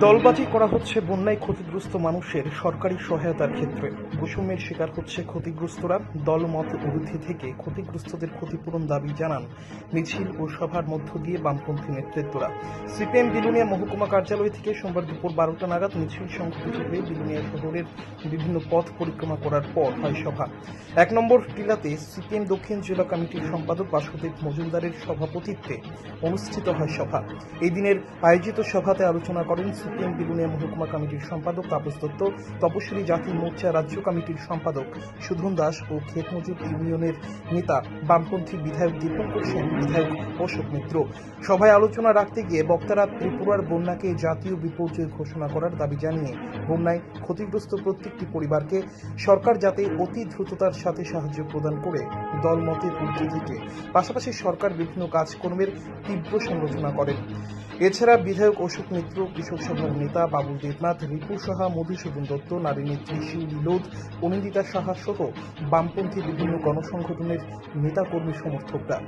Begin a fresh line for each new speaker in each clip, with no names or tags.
দলবাজি করা হচ্ছে বন্যায় ক্ষতিগ্রস্ত মানুষের সরকারি সহায়তার ক্ষেত্রে। বৈষম্যের শিকার হচ্ছে ক্ষতিগ্রস্তরা। দলমত ঊর্ধ্বে থেকে ক্ষতিগ্রস্তদের ক্ষতিপূরণ দাবি জানান মিছিল ও সভার মধ্য দিয়ে বামপন্থী নেতৃত্বরা। সিপিএম বিলুনিয়া মহকুমা কার্যালয় থেকে সোমবার দুপুর বারোটা নাগাদ মিছিল সংঘটিত হয়ে বিলুনিয়া শহরের বিভিন্ন পথ পরিক্রমা করার পর হয় সভা। এক নম্বর টিলাতে সিপিএম দক্ষিণ জেলা কমিটির সম্পাদক বাসুদেব মজুমদারের সভাপতিত্বে অনুষ্ঠিত হয় সভা। এই দিনের আয়োজিত সভাতে আলোচনা করেন সিপিএম বিলুনিয়া মহকুমা কমিটির সম্পাদক তাপস দত্ত, তপশিলি জাতি মোর্চা রাজ্য কমিটির সম্পাদক সুধন দাস ও ক্ষেত মজুর ইউনিয়নের নেতা বামপন্থী বিধায়ক দীপঙ্কর সেন, বিধায়ক অশোক মিত্র। সভায় আলোচনা রাখতে গিয়ে বক্তারা ত্রিপুরার বন্যাকে জাতীয় বিপর্যয় ঘোষণা করার দাবি জানিয়ে বন্যায় ক্ষতিগ্রস্ত প্রত্যেকটি পরিবারকে সরকার যাতে অতি দ্রুততার সাথে সাহায্য প্রদান করে দলমতের ঊর্ধ্বে থেকে পাশাপাশি সরকার বিভিন্ন কাজকর্মের তীব্র সমালোচনা করেন। এছাড়া বিধায়ক অশোক মিত্র, কৃষক সভার নেতা বাবুল দেবনাথ, রিপু সাহা, মধুসূদন দত্ত নারী নেত্রী শিউলি লোধ অনিন্দিতা সাহা সহ বামপন্থী বিভিন্ন গণসংগঠনের নেতাকর্মী সমর্থকরা।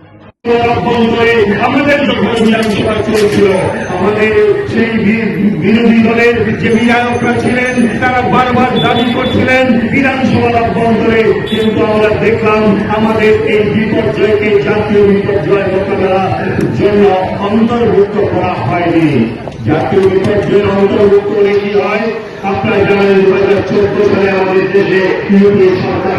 আমাদের এই বিপর্যয়কে জাতীয় বিপর্যয় মোকাবেলার জন্য অন্তর্ভুক্ত করা হয়নি জাতীয় বিপর্যয়ের অন্তর্ভুক্ত হলে কি হয় আপনারা জানেন দু হাজার চোদ্দ সালে আমাদের দেশে ইউপিএ সরকার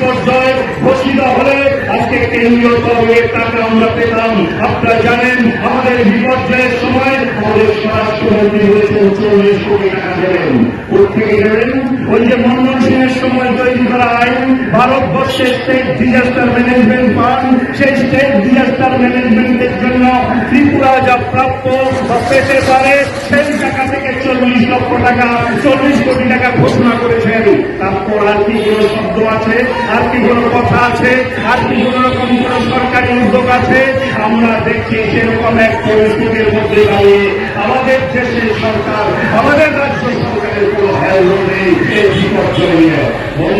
বিপর্যয় ঘোষিত হলে আজকে কেন্দ্রীয় তরফের টাকা আমরা পেতাম। আপনারা জানেন, আমাদের বিপর্যয়ের সময় আমাদের স্বরাষ্ট্রমন্ত্রী হয়েছেন চল্লিশ কোটি টাকা দেবেন কোথেকে দেবেন ওই যে মনমোহন সিংয়ের সময় তৈরি করা আইন, ভারতবর্ষের স্টেট ডিজাস্টার ম্যানেজমেন্ট ফান্ড সেই স্টেট ডিজাস্টার ম্যানেজমেন্টের জন্য ত্রিপুরা যা প্রাপ্য বা পেতে পারে, সেই টাকা থেকে চল্লিশ লক্ষ টাকা, চল্লিশ কোটি টাকা ঘোষণা করেছেন। তারপর সরকারি উদ্যোগ আছে? আমরা দেখছি সেরকম এক পরিস্থিতির আমাদের দেশের সরকার, আমাদের রাজ্য সরকারের কোনো হ্যালো নেই। এই বিপর্যয়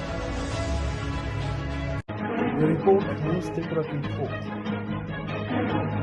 The report needs to be report.